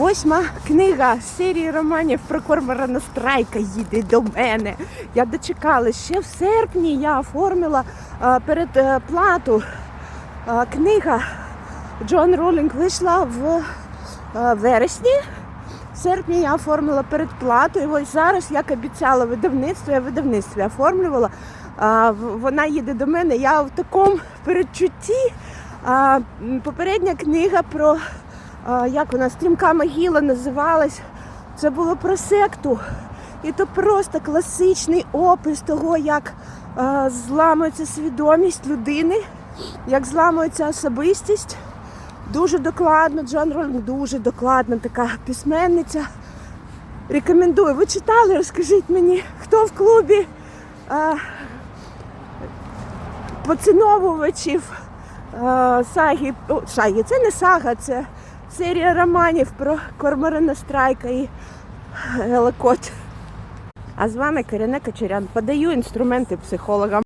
Восьма книга з серії романів про Корморана Страйка їде до мене. Я дочекалась. Ще в серпні я оформила а, передплату. А, книга Джон Ролінг вийшла в вересні. В серпні я оформила передплату. І ось зараз, як обіцяла видавництво, я в видавництві оформлювала. Вона їде до мене. Я в такому передчутті. Попередня книга про як вона стрімка могила називалась. Це було про секту. І то просто класичний опис того, як зламується свідомість людини, як зламується особистість. Дуже докладно, Джон Ролінг дуже докладна така письменниця. Рекомендую. Ви читали, розкажіть мені, хто в клубі а, поціновувачів а, саги. О, саги. Це не сага, це серія романів про Корморана Страйка і Геликот. А з вами Каріне Кочерян. Подаю інструменти психологам.